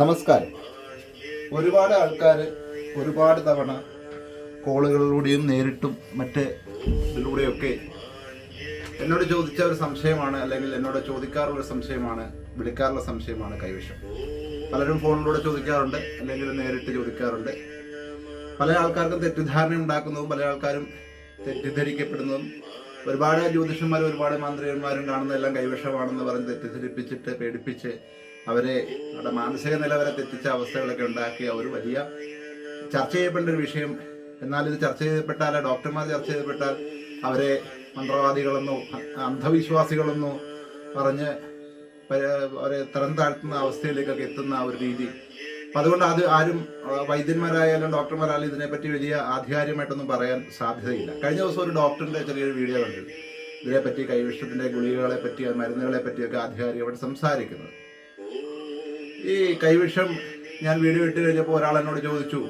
നമസ്കാരം. ഒരുപാട് ആൾക്കാർ ഒരുപാട് തവണ കോളുകളിലൂടെയും നേരിട്ടും മറ്റ് ഇതിലൂടെയൊക്കെ എന്നോട് ചോദിച്ച ഒരു സംശയമാണ് അല്ലെങ്കിൽ എന്നോട് ചോദിക്കാറുള്ള ഒരു സംശയമാണ് വിളിക്കാറുള്ള സംശയമാണ് കൈവശം. പലരും ഫോണിലൂടെ ചോദിക്കാറുണ്ട് അല്ലെങ്കിൽ നേരിട്ട് ചോദിക്കാറുണ്ട്. പല ആൾക്കാർക്കും തെറ്റിദ്ധാരണ ഉണ്ടാക്കുന്നതും പല ആൾക്കാരും തെറ്റിദ്ധരിക്കപ്പെടുന്നതും ഒരുപാട് ജ്യോതിഷന്മാരും ഒരുപാട് മന്ത്രിമാരും കാണുന്നതെല്ലാം കൈവശമാണെന്ന് പറഞ്ഞ് തെറ്റിദ്ധരിപ്പിച്ചിട്ട് പേടിപ്പിച്ച് അവരെ അവരുടെ മാനസിക നിലവരെ തെറ്റിച്ച അവസ്ഥകളൊക്കെ ഉണ്ടാക്കിയ ഒരു വലിയ ചർച്ച ചെയ്യപ്പെടേണ്ട ഒരു വിഷയം. എന്നാൽ ഇത് ചർച്ച ചെയ്യപ്പെട്ടാൽ ഡോക്ടർമാർ ചർച്ച ചെയ്യപ്പെട്ടാൽ അവരെ മന്ത്രവാദികളെന്നോ അന്ധവിശ്വാസികളെന്നോ പറഞ്ഞ് അവരെ തരം താഴ്ത്തുന്ന അവസ്ഥയിലേക്കൊക്കെ എത്തുന്ന ഒരു രീതി. അപ്പം അതുകൊണ്ട് അത് ആരും വൈദ്യന്മാരായാലും ഡോക്ടർമാരായാലും ഇതിനെപ്പറ്റി വലിയ ആധികാരികമായിട്ടൊന്നും പറയാൻ സാധ്യതയില്ല. കഴിഞ്ഞ ദിവസം ഒരു ഡോക്ടറിന്റെ ചെറിയൊരു വീഡിയോ കണ്ടു. ഇതിനെപ്പറ്റി കൈവിഷത്തിന്റെ ഗുളികകളെ പറ്റി മരുന്നുകളെ പറ്റിയൊക്കെ ആധികാരികമായിട്ട് സംസാരിക്കുന്നത്. ഈ കൈവിഷം ഞാൻ വീഡിയോ ഇട്ട് കഴിഞ്ഞപ്പോൾ ഒരാൾ എന്നോട് ചോദിച്ചു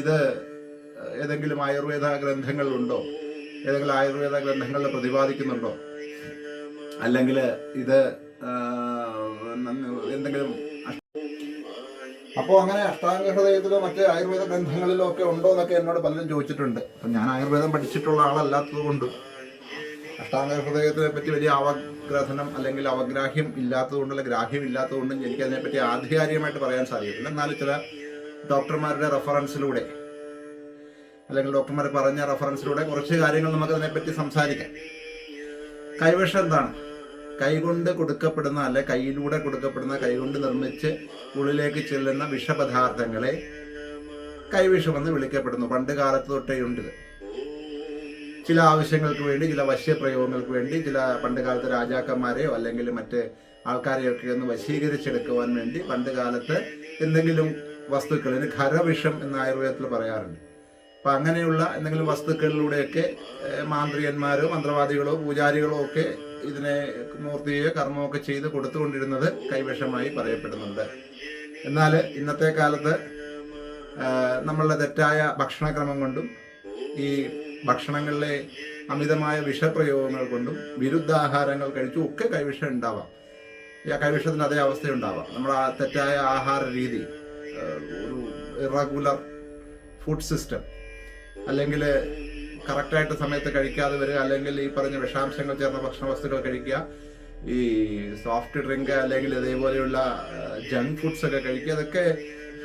ഇത് ഏതെങ്കിലും ആയുർവേദ ഗ്രന്ഥങ്ങളുണ്ടോ ഏതെങ്കിലും ആയുർവേദ ഗ്രന്ഥങ്ങളിൽ പ്രതിപാദിക്കുന്നുണ്ടോ? അല്ലെങ്കിൽ ഇത് എന്തെങ്കിലും അപ്പോൾ അങ്ങനെ അഷ്ടാംഗ ഹൃദയത്തിലോ മറ്റ് ആയുർവേദ ഗ്രന്ഥങ്ങളിലോ ഒക്കെ ഉണ്ടോ എന്നൊക്കെ എന്നോട് പലരും ചോദിച്ചിട്ടുണ്ട്. അപ്പം ഞാൻ ആയുർവേദം പഠിച്ചിട്ടുള്ള ആളല്ലാത്തത് കൊണ്ട് അഷ്ടാംഗ ഹൃദയത്തിനെ പറ്റി വലിയ അവഗ്രഥനം അല്ലെങ്കിൽ അവഗ്രാഹ്യം ഇല്ലാത്തതുകൊണ്ടുള്ള ഗ്രാഹ്യം ഇല്ലാത്തതുകൊണ്ടും എനിക്ക് അതിനെപ്പറ്റി ആധികാരികമായിട്ട് പറയാൻ സാധിക്കില്ല എന്നാലും ചില ഡോക്ടർമാരുടെ റെഫറൻസിലൂടെ അല്ലെങ്കിൽ ഡോക്ടർമാർ പറഞ്ഞ റെഫറൻസിലൂടെ കുറച്ച് കാര്യങ്ങൾ നമുക്ക് അതിനെപ്പറ്റി സംസാരിക്കാം. കൈവശം എന്താണ്? കൈകൊണ്ട് കൊടുക്കപ്പെടുന്ന അല്ലെ കൈയിലൂടെ കൊടുക്കപ്പെടുന്ന കൈകൊണ്ട് നിർമ്മിച്ച് ഉള്ളിലേക്ക് ചെല്ലുന്ന വിഷപദാർത്ഥങ്ങളെ കൈവിഷമെന്ന് വിളിക്കപ്പെടുന്നു. പണ്ട് കാലത്ത് തൊട്ടേ ഉണ്ട്. ചില ആവശ്യങ്ങൾക്ക് വേണ്ടി ചില വശ്യപ്രയോഗങ്ങൾക്ക് വേണ്ടി ചില പണ്ട് കാലത്ത് രാജാക്കന്മാരെയോ അല്ലെങ്കിൽ മറ്റ് ആൾക്കാരെയൊക്കെ ഒന്ന് വശീകരിച്ചെടുക്കുവാൻ വേണ്ടി പണ്ട് കാലത്ത് എന്തെങ്കിലും വസ്തുക്കളിന് ഖരവിഷം എന്ന് ആയുർവേദത്തിൽ പറയാറുണ്ട്. അപ്പം അങ്ങനെയുള്ള എന്തെങ്കിലും വസ്തുക്കളിലൂടെയൊക്കെ മാന്ത്രികന്മാരോ മന്ത്രവാദികളോ പൂജാരികളോ ഒക്കെ ഇതിനെ മൂർത്തിയോ കർമ്മമോ ഒക്കെ ചെയ്ത് കൊടുത്തുകൊണ്ടിരുന്നത് കൈവിഷമായി പറയപ്പെടുന്നുണ്ട്. എന്നാൽ ഇന്നത്തെ കാലത്ത് നമ്മളുടെ തെറ്റായ ഭക്ഷണക്രമം കൊണ്ടും ഈ ഭക്ഷണങ്ങളിലെ അമിതമായ വിഷപ്രയോഗങ്ങൾ കൊണ്ടും വിരുദ്ധാഹാരങ്ങൾ കഴിച്ചും ഒക്കെ കൈവിഷം ഉണ്ടാവാം. ആ കൈവിഷത്തിന് അതേ അവസ്ഥയുണ്ടാവാം. നമ്മുടെ തെറ്റായ ആഹാര രീതി ഒരു ഇറഗുലർ ഫുഡ് സിസ്റ്റം അല്ലെങ്കിൽ കറക്റ്റായിട്ട് സമയത്ത് കഴിക്കാതെ വരിക അല്ലെങ്കിൽ ഈ പറഞ്ഞ വിഷാംശങ്ങൾ ചേർന്ന ഭക്ഷണ വസ്തുക്കൾ കഴിക്കുക ഈ സോഫ്റ്റ് ഡ്രിങ്ക് അല്ലെങ്കിൽ ഇതേപോലെയുള്ള ജങ്ക് ഫുഡ്സ് ഒക്കെ കഴിക്കുക അതൊക്കെ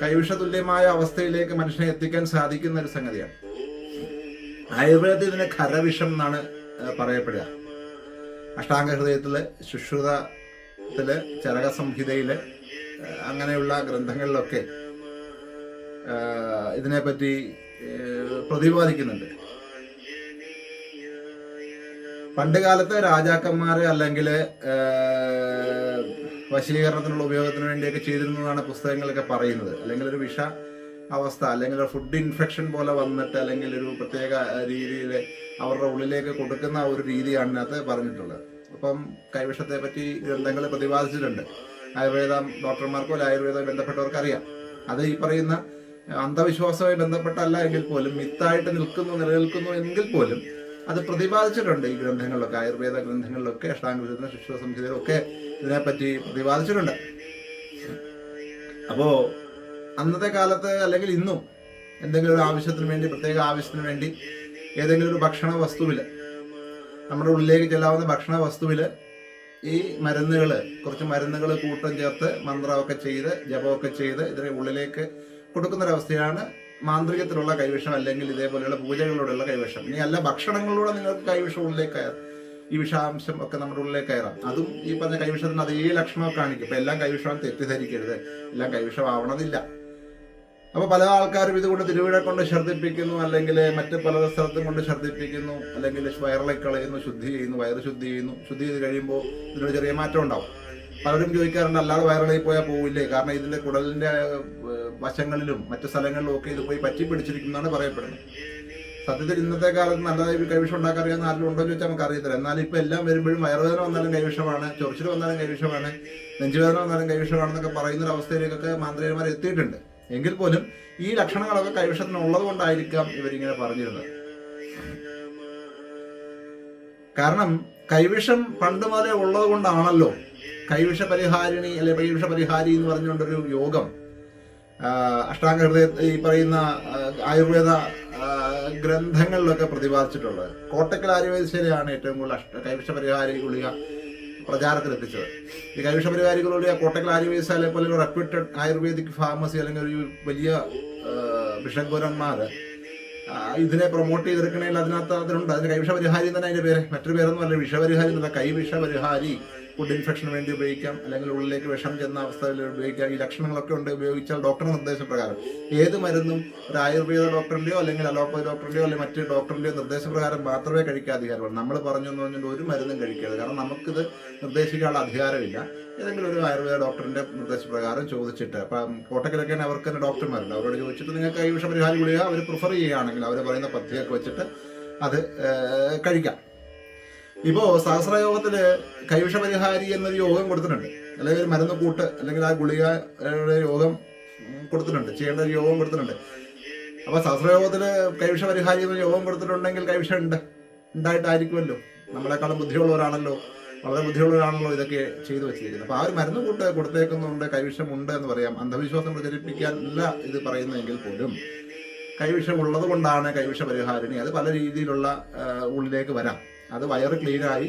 കൈവിഷതുല്യമായ അവസ്ഥയിലേക്ക് മനുഷ്യനെ എത്തിക്കാൻ സാധിക്കുന്ന ഒരു സംഗതിയാണ്. ആയുർവേദത്തിൽ ഇതിനെ ഖരവിഷം എന്നാണ് പറയപ്പെടുക. അഷ്ടാംഗ ഹൃദയത്തിൽ ശുശ്രുതത്തിൽ ചരക സംഹിതയിൽ അങ്ങനെയുള്ള ഗ്രന്ഥങ്ങളിലൊക്കെ ഇതിനെപ്പറ്റി പ്രതിപാദിക്കുന്നുണ്ട്. പണ്ട് കാലത്ത് രാജാക്കന്മാര് അല്ലെങ്കിൽ വശീകരണത്തിനുള്ള ഉപയോഗത്തിന് വേണ്ടിയൊക്കെ ചെയ്തിരുന്നതാണ് പുസ്തകങ്ങളൊക്കെ പറയുന്നത്. അല്ലെങ്കിൽ ഒരു വിഷ അവസ്ഥ അല്ലെങ്കിൽ ഫുഡ് ഇൻഫെക്ഷൻ പോലെ വന്നിട്ട് അല്ലെങ്കിൽ ഒരു പ്രത്യേക രീതിയിൽ അവരുടെ ഉള്ളിലേക്ക് കൊടുക്കുന്ന ഒരു രീതിയാണ് ഇതിനകത്ത് പറഞ്ഞിട്ടുള്ളത്. അപ്പം കൈവിഷത്തെ പറ്റി ഗ്രന്ഥങ്ങൾ പ്രതിപാദിച്ചിട്ടുണ്ട്. ആയുർവേദം ഡോക്ടർമാർക്കോ ആയുർവേദം ബന്ധപ്പെട്ടവർക്ക് അറിയാം അത് ഈ പറയുന്ന അന്ധവിശ്വാസവുമായി ബന്ധപ്പെട്ടല്ല എങ്കിൽ പോലും മിത്തായിട്ട് നിൽക്കുന്നു നിലനിൽക്കുന്നു എങ്കിൽ പോലും അത് പ്രതിപാദിച്ചിട്ടുണ്ട് ഈ ഗ്രന്ഥങ്ങളിലൊക്കെ ആയുർവേദ ഗ്രന്ഥങ്ങളിലൊക്കെ അഷ്ടാംഗ ശിശു സംഹിതയിലൊക്കെ ഇതിനെപ്പറ്റി പ്രതിപാദിച്ചിട്ടുണ്ട്. അപ്പോ അന്നത്തെ കാലത്ത് അല്ലെങ്കിൽ ഇന്നും എന്തെങ്കിലും ഒരു ആവശ്യത്തിന് വേണ്ടി പ്രത്യേക ആവശ്യത്തിന് വേണ്ടി ഏതെങ്കിലും ഒരു ഭക്ഷണ വസ്തുവിൽ നമ്മുടെ ഉള്ളിലേക്ക് ചെല്ലാവുന്ന ഭക്ഷണ വസ്തുവിൽ ഈ മരുന്നുകൾ കുറച്ച് മരുന്നുകൾ കൂട്ടം ചേർത്ത് മന്ത്രമൊക്കെ ചെയ്ത് ജപമൊക്കെ ചെയ്ത് ഇതിനെ ഉള്ളിലേക്ക് കൊടുക്കുന്നൊരവസ്ഥയാണ് മാന്ത്രികത്തിലുള്ള കൈവിഷം അല്ലെങ്കിൽ ഇതേപോലെയുള്ള പൂജകളിലൂടെയുള്ള കൈവിഷം. ഇനി അല്ല ഭക്ഷണങ്ങളിലൂടെ നിങ്ങൾക്ക് കൈവിഷം ഉള്ളിലേക്ക് ഈ വിഷാംശം ഒക്കെ നമ്മുടെ ഉള്ളിലേക്ക് കയറാം. അതും ഈ പറഞ്ഞ കൈവിഷത്തിന് അതേ ലക്ഷണമൊക്കെ കാണിക്കും. ഇപ്പൊ എല്ലാം കൈവിഷമാണ് തെറ്റിദ്ധരിക്കരുത്. എല്ലാം കൈവിഷം ആവണമെന്നില്ല അപ്പൊ പല ആൾക്കാരും ഇതുകൊണ്ട് തിരുവിഴ കൊണ്ട് ഛർദ്ദിപ്പിക്കുന്നു അല്ലെങ്കിൽ മറ്റ് പല സ്ഥലത്തും കൊണ്ട് ഛർദ്ദിപ്പിക്കുന്നു അല്ലെങ്കിൽ വയറിളെ കളയുന്നു ശുദ്ധി ചെയ്യുന്നു വയറ് ശുദ്ധി ചെയ്യുന്നു. ശുദ്ധി ചെയ്ത് കഴിയുമ്പോൾ ഇതിനൊരു ചെറിയ മാറ്റം ഉണ്ടാവും. പലരും ചോദിക്കാറുണ്ട് അല്ലാതെ വയറിളകി പോയാൽ പോവില്ലേ? കാരണം ഇതിന്റെ കുടലിന്റെ വശങ്ങളിലും മറ്റ് സ്ഥലങ്ങളിലും ഒക്കെ ഇത് പോയി പറ്റി പിടിച്ചിരിക്കുന്നതാണ് പറയപ്പെടുന്നത്. സത്യത്തിൽ ഇന്നത്തെ കാലത്ത് നല്ലതായി കൈവിഷം ഉണ്ടാക്കാൻ ആരെങ്കിലും ഉണ്ടോ എന്ന് ചോദിച്ചാൽ നമുക്ക് അറിയത്തില്ല. എന്നാലും ഇപ്പൊ എല്ലാം വരുമ്പോഴും വയറുവേദന വന്നാലും കൈവിഷമാണ് ചൊറിച്ചിൽ വന്നാലും കൈവിഷമാണ് നെഞ്ചുവേദന വന്നാലും കൈവിഷമാണെന്നൊക്കെ പറയുന്ന ഒരു അവസ്ഥയിലേക്കൊക്കെ മാന്ത്രികന്മാർ എത്തിയിട്ടുണ്ട്. എങ്കിൽ പോലും ഈ ലക്ഷണങ്ങളൊക്കെ കൈവശത്തിന് ഉള്ളത് കൊണ്ടായിരിക്കാം ഇവരിങ്ങനെ പറഞ്ഞിരുന്നത്. കാരണം കൈവിഷം പണ്ട് മുതലേ ഉള്ളത് കൊണ്ടാണല്ലോ കൈവിഷ പരിഹാരിണി അല്ലെ കൈവിഷ പരിഹാരി എന്ന് പറഞ്ഞുകൊണ്ടൊരു യോഗം. അഷ്ടാംഗ ഹൃദയ ഈ പറയുന്ന ആയുർവേദ ഗ്രന്ഥങ്ങളിലൊക്കെ പ്രതിപാദിച്ചിട്ടുള്ളത്. കോട്ടക്കൽ ആയുർവേദശാലയാണ് ഏറ്റവും കൂടുതൽ അഷ്ട കൈവിഷ പരിഹാരി ഗുളിക പ്രചാരത്തിലെത്തിച്ചത്. ഈ കൈവിഷ പരിഹാരികളുടെ കോട്ടക്കൽ ആയുർവേദശാലയെ പോലെ ഒരു റെപ്യൂട്ടഡ് ആയുർവേദിക് ഫാർമസി അല്ലെങ്കിൽ ഒരു വലിയ ബിഷഗ്വരന്മാർ ഇതിനെ പ്രൊമോട്ട് ചെയ്തെടുക്കണേൽ അതിനകത്ത് അതിനുണ്ട്. അതിന് കൈവിഷ പരിഹാരി തന്നെ അതിന്റെ പേര്. മറ്റൊരു പേരൊന്നും അല്ല വിഷപരിഹാരി എന്നല്ല കൈവിഷ പരിഹാരി ഫുഡ് ഇൻഫെക്ഷന് വേണ്ടി ഉപയോഗിക്കാം അല്ലെങ്കിൽ ഉള്ളിലേക്ക് വിഷം ചെന്ന അവസ്ഥയിൽ ഉപയോഗിക്കാം. ഈ ലക്ഷണങ്ങളൊക്കെ ഉണ്ട് ഉപയോഗിച്ചാൽ ഡോക്ടറുടെ നിർദ്ദേശപ്രകാരം. ഏത് മരുന്നും ഒരു ആയുർവേദ ഡോക്ടറിന്റെയോ അല്ലെങ്കിൽ അലോപ്പതി ഡോക്ടറിന്റെയോ അല്ലെങ്കിൽ മറ്റു ഡോക്ടറിന്റെയോ നിർദ്ദേശപ്രകാരം മാത്രമേ കഴിക്കാൻ അധികാരമുള്ളൂ നമ്മൾ പറഞ്ഞു എന്ന് ഒരു മരുന്നും കഴിക്കരുത്. കാരണം നമുക്കിത് നിർദ്ദേശിക്കാനുള്ള അധികാരമില്ല. ഏതെങ്കിലും ഒരു ആയുർവേദ ഡോക്ടറിന്റെ നിർദ്ദേശപ്രകാരം ചോദിച്ചിട്ട് അപ്പം കോട്ടക്കലൊക്കെയാണ് അവർക്ക് തന്നെ ഡോക്ടർമാരുണ്ട്. അവരോട് ചോദിച്ചിട്ട് നിങ്ങൾക്ക് ഈ വിഷപരിഹാരം ഗുളിക അവർ പ്രിഫർ ചെയ്യുകയാണെങ്കിൽ അവർ പറയുന്ന പദ്ധതിയൊക്കെ വെച്ചിട്ട് അത് കഴിക്കാം. ഇപ്പോ സഹസ്രയോഗത്തിൽ കൈവിഷ പരിഹാരി എന്നൊരു യോഗം കൊടുത്തിട്ടുണ്ട്. അല്ലെങ്കിൽ ഒരു മരുന്ന് കൂട്ട് അല്ലെങ്കിൽ ആ ഗുളികയുടെ യോഗം കൊടുത്തിട്ടുണ്ട്. ചെയ്യേണ്ട ഒരു യോഗം കൊടുത്തിട്ടുണ്ട്. അപ്പൊ സഹസ്ര യോഗത്തിൽ കൈവിഷ പരിഹാരി എന്ന യോഗം കൊടുത്തിട്ടുണ്ടെങ്കിൽ കൈവിഷ ഉണ്ട്. ഉണ്ടായിട്ടായിരിക്കുമല്ലോ. നമ്മളെക്കാളും ബുദ്ധിയുള്ളവരാണല്ലോ. വളരെ ബുദ്ധിയുള്ളവരാണല്ലോ ഇതൊക്കെ ചെയ്തു വെച്ചിരിക്കുന്നത്. അപ്പൊ ആ ഒരു മരുന്ന് കൂട്ട് കൊടുത്തേക്കുന്നുണ്ട് കൈവിഷമുണ്ട് എന്ന് പറയാം. അന്ധവിശ്വാസം പ്രചരിപ്പിക്കാൻ അല്ല ഇത് പറയുന്നതെങ്കിൽ പോലും കൈവിഷം ഉള്ളത് കൊണ്ടാണ് കൈവിഷ പരിഹാരിണി അത് പല രീതിയിലുള്ള ഉള്ളിലേക്ക് വരാം. അത് വയറ് ക്ലീനായി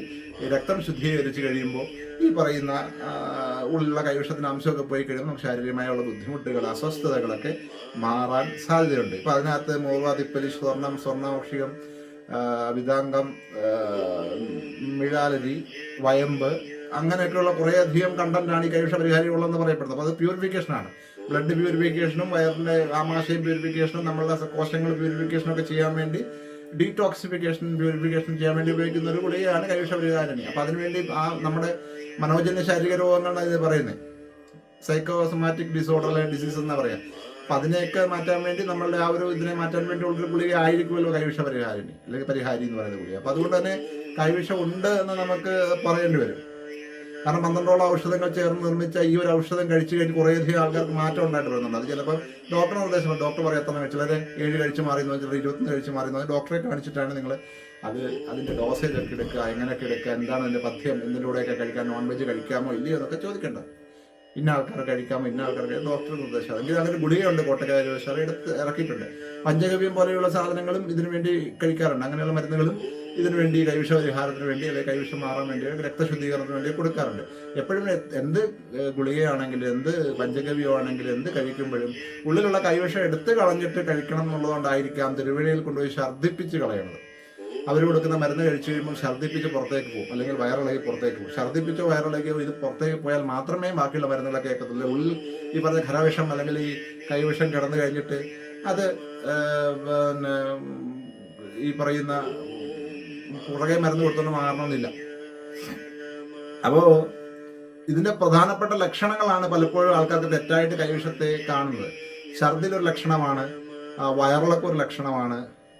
രക്തം ശുദ്ധീകരിച്ച് കഴിയുമ്പോൾ ഈ പറയുന്ന ഉള്ള കൈവിഷത്തിന് അംശമൊക്കെ പോയി കഴിയുമ്പോൾ നമുക്ക് ശാരീരികമായുള്ള ബുദ്ധിമുട്ടുകൾ അസ്വസ്ഥതകളൊക്കെ മാറാൻ സാധ്യതയുണ്ട്. ഇപ്പം അതിനകത്ത് മൂർവാതിപ്പലി സ്വർണം സ്വർണോക്ഷികം വിതാംഗം മിഴാലരി വയമ്പ് അങ്ങനെയൊക്കെയുള്ള കുറേയധികം കണ്ടന്റാണ് ഈ കൈവിഷ പരിഹാരികളെന്ന് പറയപ്പെടുന്നത്. അപ്പോൾ അത് പ്യൂരിഫിക്കേഷനാണ്. ബ്ലഡ് പ്യൂരിഫിക്കേഷനും വയറിന്റെ ആമാശയം പ്യൂരിഫിക്കേഷനും നമ്മളുടെ കോശങ്ങൾ പ്യൂരിഫിക്കേഷനും ഒക്കെ ചെയ്യാൻ വേണ്ടി ഡീടോക്സിഫിക്കേഷൻ പ്യൂരിഫിക്കേഷൻ ചെയ്യാൻ വേണ്ടി ഉപയോഗിക്കുന്ന ഒരു ഗുളികയാണ് കൈവിഷ പരിഹാരണി അപ്പൊ അതിനുവേണ്ടി ആ നമ്മുടെ മനോജന്യ ശാരീരിക രോഗങ്ങളാണ് ഇത് പറയുന്നത് സൈക്കോസൊമാറ്റിക് ഡിസോർഡർ ഡിസീസ് എന്ന് പറയാം. അപ്പൊ അതിനെയൊക്കെ മാറ്റാൻ വേണ്ടി നമ്മളുടെ ആ ഒരു ഇതിനെ മാറ്റാൻ വേണ്ടി ഉള്ളൊരു ഗുളിക ആയിരിക്കുമല്ലോ കൈവിഷ പരിഹാരിണി അല്ലെങ്കിൽ പരിഹാരി എന്ന് പറയുന്ന ഗുളിക അപ്പൊ അതുകൊണ്ട് തന്നെ കൈവിഷം ഉണ്ട് എന്ന് നമുക്ക് പറയേണ്ടി വരും. കാരണം പന്ത്രണ്ടോളം ഔഷധങ്ങൾ ചേർന്ന് നിർമ്മിച്ച ഈ ഒരു ഔഷധം കഴിച്ചു കഴിഞ്ഞ് കുറേയധികം ആൾക്കാർക്ക് മാറ്റം ഉണ്ടായിട്ട് വരുന്നുണ്ട് അത് ചിലപ്പോൾ ഡോക്ടർ നിർദ്ദേശം ഡോക്ടർ പറയാത്ത ചിലരെ ഏഴ് കഴിച്ച് മാറിയെന്ന് വെച്ചാൽ ഇരുപത്തൊന്ന് കഴിച്ച് മാറിയെന്ന് ഡോക്ടറെ കാണിച്ചിട്ടാണ് നിങ്ങൾ അത് അതിന്റെ ഡോസേജ് ഒക്കെ എടുക്കുക എങ്ങനെയൊക്കെ എടുക്കുക എന്താണ് അതിന്റെ പഥ്യം എന്തിലൂടെയൊക്കെ കഴിക്കാൻ നോൺ വെജ് കഴിക്കാമോ ഇല്ലയോ എന്നൊക്കെ ചോദിക്കേണ്ടത് ഇന്ന ആൾക്കാർ കഴിക്കാമോ ഇന്ന ആൾക്കാർക്ക് ഡോക്ടർ നിർദ്ദേശം. അല്ലെങ്കിൽ അങ്ങനെ ഗുളികയുണ്ട് കോട്ടക്കാരി എടുത്ത് ഇറക്കിയിട്ടുണ്ട്. പഞ്ചഗവ്യം പോലെയുള്ള സാധനങ്ങളും ഇതിനു വേണ്ടി കഴിക്കാറുണ്ട്. അങ്ങനെയുള്ള മരുന്നുകളും ഇതിനു വേണ്ടി കൈവിഷ പരിഹാരത്തിന് വേണ്ടി അല്ലെങ്കിൽ കൈവിഷം മാറാൻ വേണ്ടി രക്തശുദ്ധീകരണത്തിന് വേണ്ടി കൊടുക്കാറുണ്ട്. എപ്പോഴും എന്ത് ഗുളികയാണെങ്കിലും എന്ത് പഞ്ചഗവ്യോ ആണെങ്കിലും എന്ത് കഴിക്കുമ്പോഴും ഉള്ളിലുള്ള കൈവിഷം എടുത്ത് കളഞ്ഞിട്ട് കഴിക്കണം എന്നുള്ളതുകൊണ്ടായിരിക്കാം തിരുവഴിയിൽ കൊണ്ടുപോയി ഛർദ്ദിപ്പിച്ച് കളയണത്. അവർ കൊടുക്കുന്ന മരുന്ന് കഴിച്ചു കഴിയുമ്പോൾ ഛർദ്ദിപ്പിച്ച് പുറത്തേക്ക് പോകും. അല്ലെങ്കിൽ വയറിളകി പുറത്തേക്ക് പോകും. ഛർദ്ദിപ്പിച്ചോ വയറിളകിയോ ഇത് പുറത്തേക്ക് പോയാൽ മാത്രമേ ബാക്കിയുള്ള മരുന്നുകളൊക്കെ കേൾക്കത്തുള്ളൂ. ഉള്ളിൽ ഈ പറഞ്ഞ ഖരവിഷം അല്ലെങ്കിൽ ഈ കൈവിഷം കിടന്നു കഴിഞ്ഞിട്ട് അത് പിന്നെ ഈ പറയുന്ന പുറകെ മരുന്ന് കൊടുത്തോണ്ട് മാറണമെന്നില്ല. അപ്പോ ഇതിന്റെ പ്രധാനപ്പെട്ട ലക്ഷണങ്ങളാണ് പലപ്പോഴും ആൾക്കാർക്ക് തെറ്റായിട്ട് കൈവശത്തെ കാണുന്നത്. ഛർദിലൊരു ലക്ഷണമാണ് വയറിളക്കം ഒരു ലക്ഷണമാണ്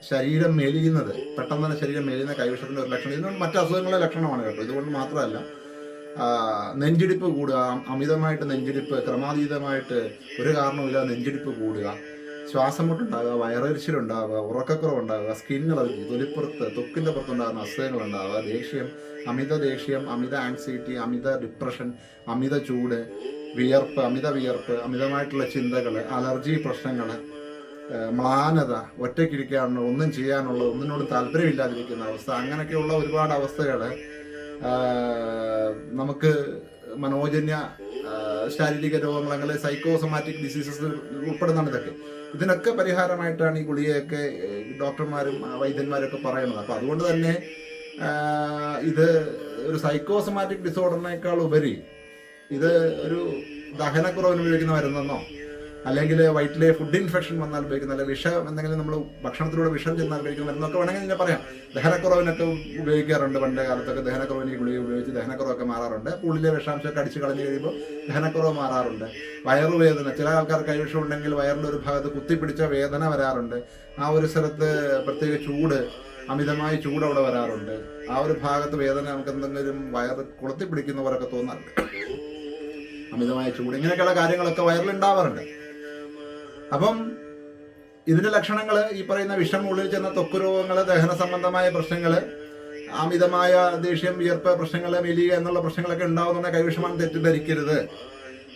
ശരീരം മെലിയുന്നത് പെട്ടെന്ന് തന്നെ ശരീരം മെലിയുന്ന കൈവശത്തിന്റെ ഒരു ലക്ഷണം. ഇതുകൊണ്ട് മറ്റു അസുഖങ്ങളുടെ ലക്ഷണമാണ് കേട്ടോ. ഇതുകൊണ്ട് മാത്രമല്ല നെഞ്ചിടിപ്പ് കൂടുക അമിതമായിട്ട് നെഞ്ചിടിപ്പ് ക്രമാതീതമായിട്ട് ഒരു കാരണവുമില്ല നെഞ്ചിടിപ്പ് കൂടുക ശ്വാസം മുട്ടുണ്ടാകുക വയറരിച്ചിലുണ്ടാവുക ഉറക്കക്കുറവുണ്ടാകുക സ്കിൻ അലർജി തൊലിപ്പുറത്ത് തൊക്കിന്റെ പുറത്തുണ്ടാകുന്ന അസുഖങ്ങൾ ഉണ്ടാവുക ദേഷ്യം അമിത ദേഷ്യം അമിത ആൻസൈറ്റി അമിത ഡിപ്രഷൻ അമിത ചൂട് വിയർപ്പ് അമിത വിയർപ്പ് അമിതമായിട്ടുള്ള ചിന്തകൾ അലർജി പ്രശ്നങ്ങൾ മ്ലാനത ഒറ്റയ്ക്കിരിക്കാനുള്ള ഒന്നും ചെയ്യാനുള്ള ഒന്നിനോടും താല്പര്യമില്ലാതിരിക്കുന്ന അവസ്ഥ അങ്ങനെയൊക്കെയുള്ള ഒരുപാട് അവസ്ഥകൾ നമുക്ക് മനോജന്യ ശാരീരിക രോഗങ്ങൾ അങ്ങനെ സൈക്കോസൊമാറ്റിക് ഡിസീസസ് ഉൾപ്പെടുന്നതാണ് ഇതൊക്കെ. ഇതിനൊക്കെ പരിഹാരമായിട്ടാണ് ഈ ഗുളികയൊക്കെ ഡോക്ടർമാരും വൈദ്യന്മാരൊക്കെ പറയുന്നത്. അപ്പൊ അതുകൊണ്ട് തന്നെ ഇത് ഒരു സൈക്കോസമാറ്റിക് ഡിസോർഡറിനേക്കാൾ ഉപരി ഇത് ഒരു ദഹനക്കുറവിന് ഉപയോഗിക്കുന്ന മരുന്നെന്നോ അല്ലെങ്കിൽ വയറ്റിലെ ഫുഡ് ഇൻഫെക്ഷൻ വന്നാൽ ഉപയോഗിക്കുന്ന അല്ലെങ്കിൽ വിഷം എന്തെങ്കിലും നമ്മൾ ഭക്ഷണത്തിലൂടെ വിഷം ചെന്നാൽ കഴിക്കുന്ന മരുന്നൊക്കെ വേണമെങ്കിൽ ഞാൻ പറയാം. ദഹനക്കുറവിനൊക്കെ ഉപയോഗിക്കാറുണ്ട് പണ്ട് കാലത്തൊക്കെ. ദഹനക്കുറവിന് ഗുളിക ഉപയോഗിച്ച് ദഹനക്കുറവൊക്കെ മാറാറുണ്ട്. ഉള്ളിലെ വിഷാംശമൊക്കെ അടിച്ച് കളഞ്ഞ് കഴിയുമ്പോൾ ദഹനക്കുറവ് മാറാറുണ്ട്. വയറുവേദന ചില ആൾക്കാർ കൈവിഷം ഉണ്ടെങ്കിൽ വയറിന്റെ ഒരു ഭാഗത്ത് കുത്തിപ്പിടിച്ച വേദന വരാറുണ്ട്. ആ ഒരു സ്ഥലത്ത് പ്രത്യേക ചൂട് അമിതമായ ചൂട് അവിടെ വരാറുണ്ട്. ആ ഒരു ഭാഗത്ത് വേദന നമുക്ക് എന്തെങ്കിലും വയറ് കൊളുത്തി പിടിക്കുന്നവരൊക്കെ തോന്നാറുണ്ട്. അമിതമായ ചൂട് ഇങ്ങനെയൊക്കെയുള്ള കാര്യങ്ങളൊക്കെ വയറിൽ ഉണ്ടാവാറുണ്ട്. അപ്പം ഇതിന്റെ ലക്ഷണങ്ങൾ ഈ പറയുന്ന വിഷം ഉള്ളിൽ ചെന്ന ത്വക്ക് രോഗങ്ങൾ ദഹന സംബന്ധമായ പ്രശ്നങ്ങൾ അമിതമായ ദേഷ്യം വിയർപ്പ് പ്രശ്നങ്ങൾ മെലിയുക എന്നുള്ള പ്രശ്നങ്ങളൊക്കെ ഉണ്ടാവുന്ന കൈവിഷമാണ് തെറ്റിദ്ധരിക്കരുത്.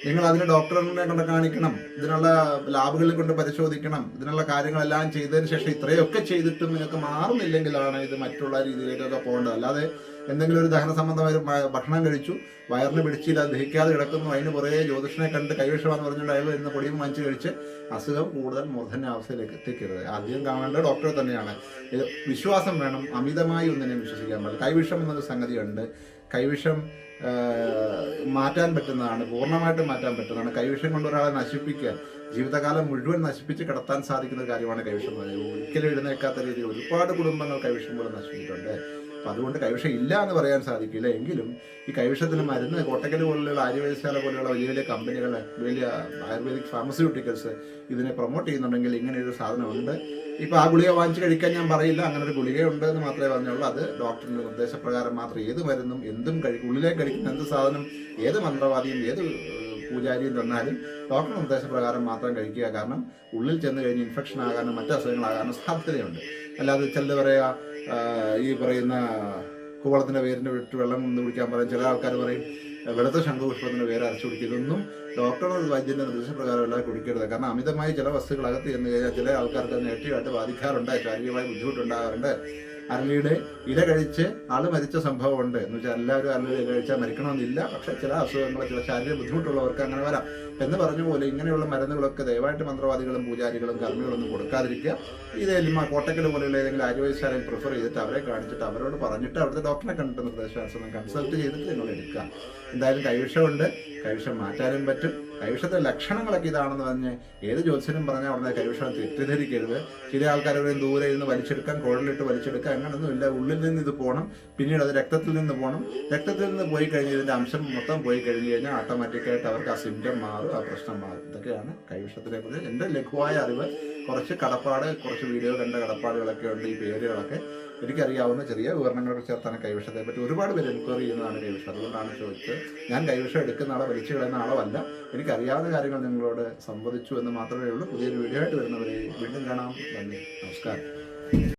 നിങ്ങൾ അതിന് ഡോക്ടറിനെ കൊണ്ട് കാണിക്കണം. ഇതിനുള്ള ലാബുകളിൽ കൊണ്ട് പരിശോധിക്കണം. ഇതിനുള്ള കാര്യങ്ങളെല്ലാം ചെയ്തതിന് ശേഷം ഇത്രയൊക്കെ ചെയ്തിട്ടും നിങ്ങൾക്ക് മാറുന്നില്ലെങ്കിലാണ് ഇത് മറ്റുള്ള രീതിയിലേക്കൊക്കെ പോകേണ്ടത്. അല്ലാതെ എന്തെങ്കിലും ഒരു ദഹന സംബന്ധമായ ഭക്ഷണം കഴിച്ചു വയറിന് പിടിച്ചില്ല ദഹിക്കാതെ കിടക്കുന്നു അതിന് കുറേ ജ്യോതിഷനെ കണ്ട് കൈവിഷമാന്ന് പറഞ്ഞുകൊണ്ട് അയാൾ വരുന്ന പൊടിയും വാങ്ങിച്ച് കഴിച്ച് അസുഖം കൂടുതൽ മൂർധന്യ അവസ്ഥയിലേക്ക് എത്തിക്കരുത്. ആദ്യം കാണേണ്ടത് ഡോക്ടറെ തന്നെയാണ്. വിശ്വാസം വേണം അമിതമായി ഒന്നിനെ വിശ്വസിക്കാൻ പാടില്ല കൈവിഷം എന്നൊരു സംഗതിയുണ്ട്. കൈവിഷം മാറ്റാൻ പറ്റുന്നതാണ് പൂർണമായിട്ടും മാറ്റാൻ പറ്റുന്നതാണ്. കൈവിഷം കൊണ്ട് ഒരാളെ നശിപ്പിക്കാൻ ജീവിതകാലം മുഴുവൻ നശിപ്പിച്ച് കിടത്താൻ സാധിക്കുന്ന കാര്യമാണ് കൈവിഷം എന്ന് പറയുന്നത്. ഒരിക്കലും എഴുന്നേക്കാത്ത രീതിയിൽ ഒരുപാട് കുടുംബങ്ങൾ കൈവിഷം പോലെ നശിപ്പിച്ചിട്ടുണ്ട്. അപ്പം അതുകൊണ്ട് കൈവിഷം ഇല്ല എന്ന് പറയാൻ സാധിക്കില്ല. എങ്കിലും ഈ കൈവിഷത്തിന് മരുന്ന് കോട്ടക്കൽ പോലുള്ള ആര്യവൈദ്യശാല പോലെയുള്ള വലിയ വലിയ കമ്പനികൾ വലിയ ആയുർവേദിക് ഫാർമസ്യൂട്ടിക്കൽസ് ഇതിനെ പ്രൊമോട്ട് ചെയ്യുന്നുണ്ടെങ്കിൽ ഇങ്ങനെയൊരു സാധനമുണ്ട്. ഇപ്പൊ ആ ഗുളിക വാങ്ങിച്ച് കഴിക്കാൻ ഞാൻ പറയില്ല. അങ്ങനെ ഒരു ഗുളികയുണ്ട് എന്ന് മാത്രമേ പറഞ്ഞുള്ളൂ. അത് ഡോക്ടറിന്റെ നിർദ്ദേശപ്രകാരം മാത്രം ഏത് മരുന്നും എന്തും ഉള്ളിലേക്ക് കഴിക്കുന്ന എന്ത് സാധനം ഏത് മന്ത്രവാദിയും ഏത് പൂജാരിയും തന്നാലും ഡോക്ടറുടെ നിർദ്ദേശപ്രകാരം മാത്രം കഴിക്കുക. കാരണം ഉള്ളിൽ ചെന്ന് കഴിഞ്ഞ് ഇൻഫെക്ഷൻ ആകാനും മറ്റു അസുഖങ്ങളാകാനും സാധ്യതയുണ്ട്. അല്ലാതെ ചിലത് പറയാ ഈ പറയുന്ന കുവളത്തിന്റെ വേരിന്റെ വിട്ട് വെള്ളം ഒന്ന് കുടിക്കാൻ പറയും. ചില ആൾക്കാർ പറയും വെളുത്ത ശംഖുപുഷ്പത്തിന് പേര് അരച്ചു കുടിക്കരുതെന്നും ഡോക്ടറുടെ വൈദ്യന്റെ നിർദ്ദേശപ്രകാരമല്ല കുടിക്കരുത്. കാരണം അമിതമായി ചില വസ്തുക്കൾ അകത്ത് ചെന്ന് കഴിഞ്ഞാൽ ചില ആൾക്കാർക്ക് നെഗറ്റീവായിട്ട് ബാധിക്കാറുണ്ട്. ശാരീരികമായി ബുദ്ധിമുട്ടുണ്ടാകാറുണ്ട്. അരളിയുടെ ഇല കഴിച്ച് ആൾ മരിച്ച സംഭവമുണ്ട്. എന്ന് വെച്ചാൽ എല്ലാവരും അരളിയുടെ ഇല കഴിച്ചാൽ മരിക്കണമെന്നില്ല. പക്ഷെ ചില അസുഖങ്ങൾ ചില ശാരീരിക ബുദ്ധിമുട്ടുള്ളവർക്ക് അങ്ങനെ വരാം. എന്ന് പറഞ്ഞ പോലെ ഇങ്ങനെയുള്ള മരുന്നുകളൊക്കെ ദയവായിട്ട് മന്ത്രവാദികളും പൂജാരികളും കർമ്മികളൊന്നും കൊടുക്കാതിരിക്കുക. ഇത് എലിമ കോട്ടക്കൽ പോലെയുള്ള ഏതെങ്കിലും ആരോഗ്യശാലയിൽ പ്രിഫർ ചെയ്തിട്ട് അവരെ കാണിച്ചിട്ട് അവരോട് പറഞ്ഞിട്ട് അവിടുത്തെ ഡോക്ടറെ കണ്ടിട്ട് നിർദ്ദേശം കൺസൾട്ട് ചെയ്തിട്ട് നിങ്ങൾ എടുക്കുക എന്തായാലും കൈവിഷമുണ്ട് കൈവിഷം മാറ്റാനും പറ്റും. കൈവിഷത്തെ ലക്ഷണങ്ങളൊക്കെ ഇതാണെന്ന് പറഞ്ഞ് ഏത് ജ്യോത്സ്യനും പറഞ്ഞാൽ ഉടനെ കൈവിഷം തെറ്റിദ്ധരിക്കരുത്. ചില ആൾക്കാർ പറയും ദൂരെ ഇരുന്ന് വലിച്ചെടുക്കാൻ കുഴലിട്ട് വലിച്ചെടുക്കുക അങ്ങനൊന്നും ഇല്ല. ഉള്ളിൽ നിന്ന് ഇത് പോകണം പിന്നീട് അത് രക്തത്തിൽ നിന്ന് പോകണം രക്തത്തിൽ നിന്ന് പോയി കഴിഞ്ഞ് ഇതിന്റെ അംശം മൊത്തം പോയി കഴിഞ്ഞ് കഴിഞ്ഞാൽ ഓട്ടോമാറ്റിക്കായിട്ട് അവർക്ക് ആ സിംറ്റം മാറും ആ പ്രശ്നം മാറും. ഇതൊക്കെയാണ് കൈവിഷത്തിനെ കുറിച്ച്. എന്റെ ലഘുവായ അറിവ് കുറച്ച് കടപ്പാട് കുറച്ച് വീഡിയോ കണ്ട കടപ്പാടുകളൊക്കെ ഉണ്ട് ഈ പേരുകളൊക്കെ. എനിക്കറിയാവുന്ന ചെറിയ വിവരണങ്ങളൊക്കെ ചേർത്താണ് കൈവശത്തെ പറ്റി ഒരുപാട് പേര് എൻക്വയറി ചെയ്യുന്നതാണ് കൈവിഷം അതുകൊണ്ടാണ് ചോദിച്ചത്. ഞാൻ കൈവശം എടുക്കുന്ന ആളെ വലിച്ചു കളയുന്ന ആളോ അല്ല. എനിക്കറിയാവുന്ന കാര്യങ്ങൾ നിങ്ങളോട് സംവദിച്ചു എന്ന് മാത്രമേ ഉള്ളൂ. പുതിയൊരു വീഡിയോ ആയിട്ട് വരുന്നവരെ വീണ്ടും കാണാം. നന്ദി. നമസ്കാരം.